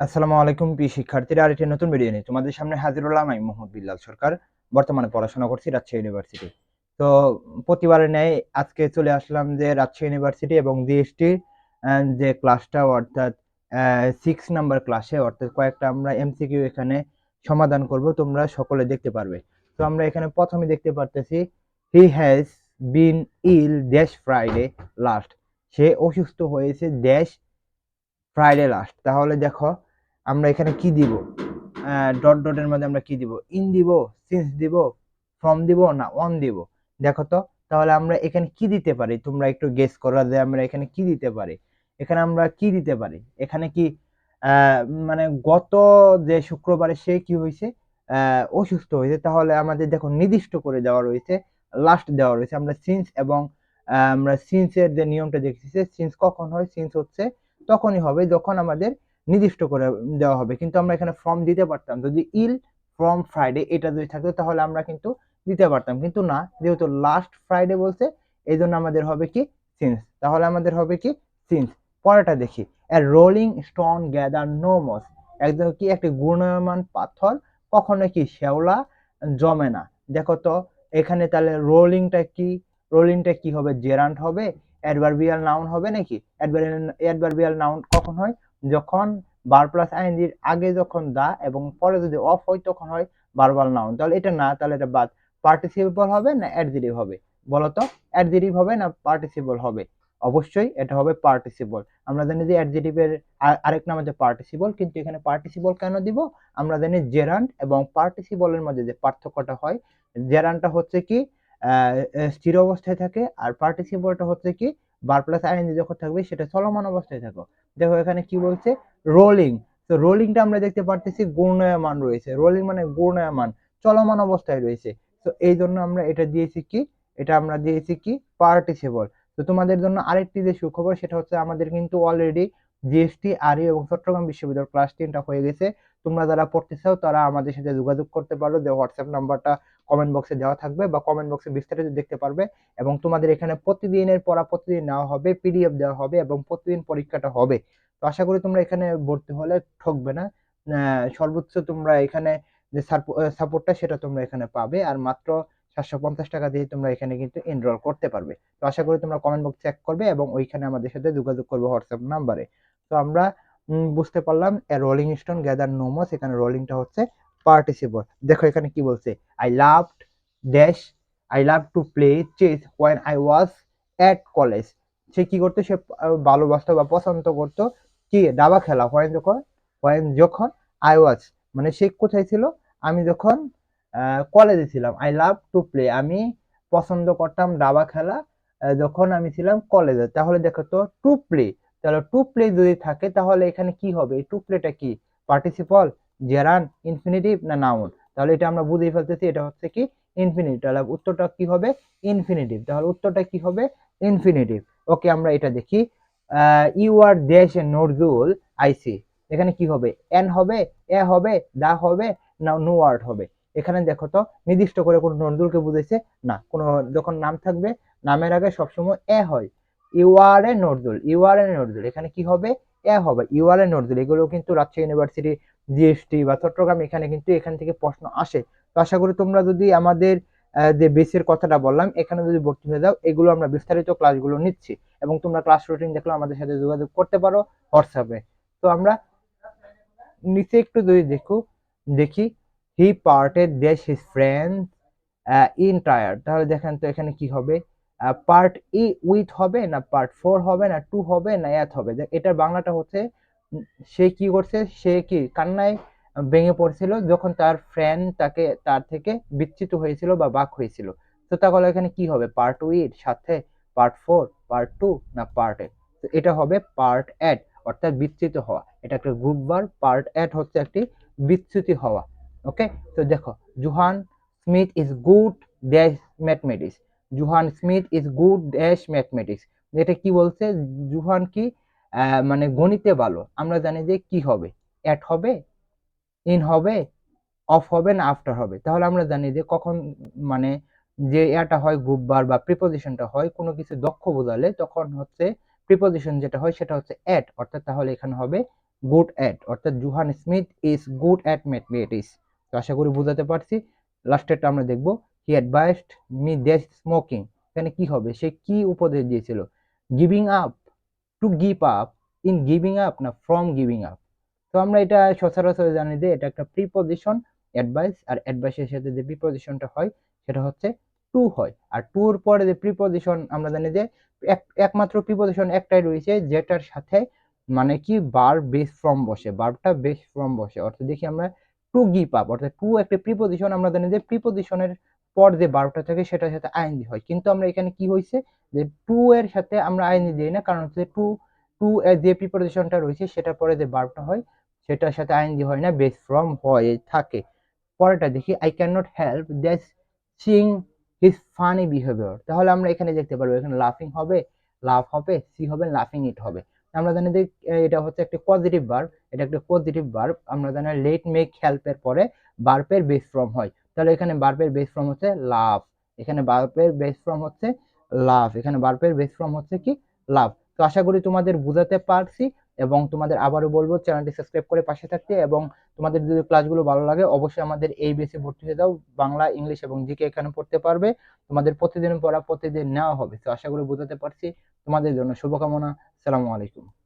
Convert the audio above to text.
আসসালামু আলাইকুম প্রিয় শিক্ষার্থীরা আর একটি নতুন ভিডিও নিয়ে তোমাদের সামনে হাজির হলাম আমি মোহাম্মদ বিল্লাল সরকার। বর্তমানে পড়াশোনা করছি রাজশাহী ইউনিভার্সিটি তো প্রতিবারের ন্যায় আজকে চলে আসলাম যে রাজশাহী ইউনিভার্সিটি এবং জিএসটির যে ক্লাসটা অর্থাৎ সিক্স নাম্বার ক্লাসে অর্থাৎ কয়েকটা আমরা এমসিকিউ এখানে সমাধান করব, তোমরা সকলে দেখতে পারবে। তো আমরা এখানে প্রথমে দেখতে পারতেছি he has been ill dash Friday last সে অসুস্থ হয়েছে ড্যাশ ফ্রাইডে লাস্ট তাহলে দেখো, আমরা এখানে কি দিব? ডট ডটের মধ্যে আমরা কি দিব? ইন দিব সিন্স দিব ফ্রম দিব, না অন দিব। দেখো তো, তাহলে আমরা এখানে কি দিতে পারি? তোমরা একটু গেস করো যে আমরা এখানে কি দিতে পারি? এখানে আমরা কি দিতে পারি? এখানে কি মানে গত যে শুক্রবারে সে কি হয়েছে? অসুস্থ হয়েছে। তাহলে আমাদের দেখো নির্দিষ্ট করে দেওয়া রয়েছে লাস্ট দেওয়া রয়েছে। আমরা সিন্স এবং আমরা সিন্সের যে নিয়মটা দেখতেছি সিন্স কখন হয়? সিন্স হচ্ছে তখনই হবে যখন আমাদের নির্দিষ্ট করে দেওয়া হবে। কিন্তু আমরা এখানে ফর্ম দিতে পারতাম। যদি ইল ফ্রম ফ্রাইডে এটা যদি থাকতো তাহলে আমরা কিন্তু দিতে পারতাম। কিন্তু না, যেহেতু লাস্ট ফ্রাইডে বলছে এই জন্য আমাদের হবে কি সিন্স তাহলে আমাদের হবে কি সিন্স পরেরটা দেখি। A rolling stone gather no moss একদম কি, একটি গুণমান পাথর কখনো কি শ্যাওলা জমে না। দেখো তো, এখানে তাহলে রোলিংটা কি? রোলিংটা কি হবে? জেরান্ট হবে? অ্যাডভার্বিয়াল নাউন হবে নাকি? অ্যাডভার্বিয়াল নাউন কখন হয়? যখন বার প্লাস আইএনজির আগে যখন দা এবং পরে যদি অফ হয়, তখন হয় বারবাল নাউন তাহলে এটা না, তাহলে এটা বাদ। পার্টিসিপল হবে না অ্যাডজেটিভ হবে? বলো তো অ্যাডজেটিভ হবে না পার্টিসিপল হবে? অবশ্যই এটা হবে পার্টিসিপল আমরা জানি যে অ্যাডজেটিভের আরেক নাম হচ্ছে পার্টিসিপল কিন্তু এখানে পার্টিসিপল কেন দিব? আমরা জানি জেরান্ট এবং পার্টিসিপলের মধ্যে যে পার্থক্যটা হয় জেরান্টটা হচ্ছে কি? স্থির অবস্থায় থাকে। আর পার্টিসিপলটা হচ্ছে কি? বার প্লাস আইএনজি যখন থাকবে, সেটা চলমান অবস্থায় থাকো। দেখো এখানে কি বলছে? রোলিং তো রোলিংটা আমরা দেখতে পারতেছি ঘূর্ণায়মান রয়েছে। রোলিং মানে ঘূর্ণায়মান, চলমান অবস্থায় রয়েছে। তো এই জন্য আমরা এটা দিয়েছি কি? এটা আমরা দিয়েছি কি? পার্টিসিপল তো তোমাদের জন্য আরেকটি যে সুখবর, সেটা হচ্ছে আমাদের কিন্তু অলরেডি জিএসটি আরই এবং চট্টগ্রাম বিশ্ববিদ্যালয় ক্লাস টেনটা হয়ে গেছে। তোমরা যারা পড়তে চাও, তারা আমাদের সাথে যোগাযোগ করতে পারো। যে হোয়াটসঅ্যাপ নাম্বারটা কমেন্ট বক্সে দেওয়া থাকবে বা কমেন্ট বক্সে বিস্তারিত দেখতে পারবে এবং তোমাদের এখানে প্রতিদিনের পড়া প্রতিদিন নেওয়া হবে পিডিএফ দেওয়া হবে এবং প্রতিদিন পরীক্ষাটা হবে। তো আশা করি তোমরা এখানে ভর্তি হলে ঠকবে না। সর্বোচ্চ তোমরা এখানে যে সাপোর্টটা সেটা তোমরা এখানে পাবে আর মাত্র সাতশো পঞ্চাশ টাকা দিয়ে তোমরা এখানে কিন্তু এনরোল করতে পারবে। তো আশা করি তোমরা কমেন্ট বক্স চেক করবে এবং ওইখানে আমাদের সাথে যোগাযোগ করবে হোয়াটসঅ্যাপ নাম্বারে তো আমরা বুঝতে পারলাম রোলিং স্টোন গ্যাদার নোমস এখানে রোলিংটা হচ্ছে পার্টিসিপল দেখো এখানে কি বলছে? I love dash I love to play chess when I was at college সে কি করতো? সে ভালোবাসতো বা পছন্দ করতো। কি? দাবা খেলা। হোয়েন যখন হোয়েন যখন আই ওয়াজ মানে সে কোথায় ছিল? আমি যখন কলেজে ছিলাম। আই লাভ টু প্লে আমি পছন্দ করতাম দাবা খেলা যখন আমি ছিলাম কলেজে তাহলে দেখো তো টু প্লে তাহলে টু প্লে যদি থাকে, তাহলে এখানে কি হবে? টু প্লেটা কি? পার্টিসিপল জেরান, ইনফিনিটিভ না নাউন? তাহলে এটা আমরা বুঝেই ফেলতেছি, এটা হচ্ছে কি ইনফিনিটিভ। তাহলে উত্তরটা কি হবে? ইনফিনিটিভ। তাহলে উত্তরটা কি হবে? ইনফিনিটিভ। ওকে, আমরা এটা দেখি। ইউ আর দেশ এ নজরুল আইসি এখানে কি হবে? এন হবে, এ হবে, দা হবে, না, নো ওয়ার্ড হবে। এখানে দেখো তো, নির্দিষ্ট করে কোনো নজরুলকে বুঝেছে না, কোনো যখন নাম থাকবে, নামের আগে সবসময় এ হয়। You are a Nazrul, you are a Nazrul. এখানে কি হবে? এ হবে। ইউ আর এ নজরুল এগুলো কিন্তু রাজশাহী ইউনিভার্সিটি জিএসটি বা চট্টগ্রাম এখানে কিন্তু এখান থেকে প্রশ্ন আসে। তো আশা করি তোমরা যদি আমাদের যে বেসের কথাটা বললাম, এখানে যদি ভর্তি হয়ে যাও, এগুলো আমরা বিস্তারিত ক্লাসগুলো নিচ্ছি এবং তোমরা ক্লাস রুটিন দেখলে আমাদের সাথে যোগাযোগ করতে পারো হোয়াটসঅ্যাপে তো আমরা নিচে একটু যদি দেখো, দেখি হি পার্টেড দেশ হিজ ফ্রেন্ড ইন টায়ার তাহলে দেখেন তো এখানে কি হবে? পার্ট ই উইথ হবে না পার্ট ফোর হবে না টু হবে না এত হবে? এটার বাংলাটা হচ্ছে, সে কি করছে? সে কি কান্নায় ভেঙে পড়ছিল যখন তার ফ্রেন্ড তাকে, তার থেকে বিচ্ছিত হয়েছিল বা বাক হয়েছিল। তো তাহলে এখানে কি হবে? পার্ট উইথ সাথে পার্ট ফোর পার্ট টু না পার্ট এ তো এটা হবে পার্ট এট অর্থাৎ বিচ্যুত হওয়া। এটা একটা গ্রুপ বার পার্ট এট হচ্ছে একটি বিচ্যুতি হওয়া। ওকে তো দেখো, Johan Smith is good dash mathematics. Johan Smith is good dash mathematics. এটা কি বলছে? জুহান কি মানে গণিতে ভালো। আমরা জানি যে কি হবে? অ্যাট হবে ইন হবে অফ হবে, না আফটার হবে। তাহলে আমরা জানি যে কখন মানে যে এটা হয় গ্রুপ বার বা প্রিপোজিশনটা হয়, কোনো কিছু দক্ষ বোঝালে তখন হচ্ছে প্রিপোজিশন যেটা হয় সেটা হচ্ছে অ্যাট অর্থাৎ তাহলে এখানে হবে গুড অ্যাট অর্থাৎ Johan Smith is good at mathematics. তো আশা করি বুঝাতে পারছি। লাস্টেরটা আমরা দেখব। হি অ্যাডভাইসড মি দেশ স্মোকিং এখানে কি হবে? সে কি উপদেশ দিয়েছিল? Giving up to give up in giving up না ফ্রম গিভিং আপ তো আমরা এটা সচরাচর জানি যে এটা একটা প্রিপজিশন অ্যাডভাইস আর অ্যাডভাইসের সাথে যে প্রিপজিশনটা হয়, সেটা হচ্ছে টু হয়। আর টুর পরে যে প্রিপজিশন আমরা জানি যে এক- একমাত্র প্রিপজিশন একটাই রয়েছে, যেটার সাথে মানে কি বার বেস ফ্রম বসে। বারটা বেস ফ্রম বসে। অর্থাৎ দেখি আমরা টু গিভ আপ অর্থাৎ টু একটা প্রিপজিশন আমরা জানি যে প্রিপজিশনের পর যে বারটা থাকে সেটার সাথে আইএনজি হয়। কিন্তু আমরা এখানে কি হয়েছে? যে টু এর সাথে আমরা আইএনজি দিই না, কারণ হচ্ছে টু টু এর যে প্রিপারেশনটা রয়েছে সেটার পরে যে বারটা হয়, সেটার সাথে আইএনজি হয় না বেস ফ্রম হয় থাকে। পরেরটা দেখি I cannot help that sing his funny behaviour তাহলে আমরা এখানে দেখতে পারব, এখানে লাফিং হবে লাভ হবে সি হবে লাফিং ইট হবে। আমরা জানি যে এটা হচ্ছে একটা পজিটিভ বার্ব এটা একটা পজিটিভ বার্ব আমরা জানি লেট মেক হেল্পের পরে বার্বের বেস ফর্ম হয়। তাহলে এখানে বার্বের বেস ফর্ম হচ্ছে লাভ এখানে বার্বের বেস ফর্ম হচ্ছে লাভ এখানে বার্বের বেস ফর্ম হচ্ছে কি? লাভ তো আশা করি তোমাদের বুঝাতে পারছি এবং তোমাদের আবারও বলব, চ্যানেলটি সাবস্ক্রাইব করে পাশে থাকতে এবং তোমাদের যদি ক্লাসগুলো ভালো লাগে, অবশ্যই আমাদের এই বেসে ভর্তি হয়ে যাও, বাংলা ইংলিশ এবং জিকে এখানে পড়তে পারবে। তোমাদের প্রতিদিন পড়া প্রতিদিন নেওয়া হবে। তো আশা করি বোঝাতে পারছি। তোমাদের জন্য শুভকামনা। সালামু আলাইকুম।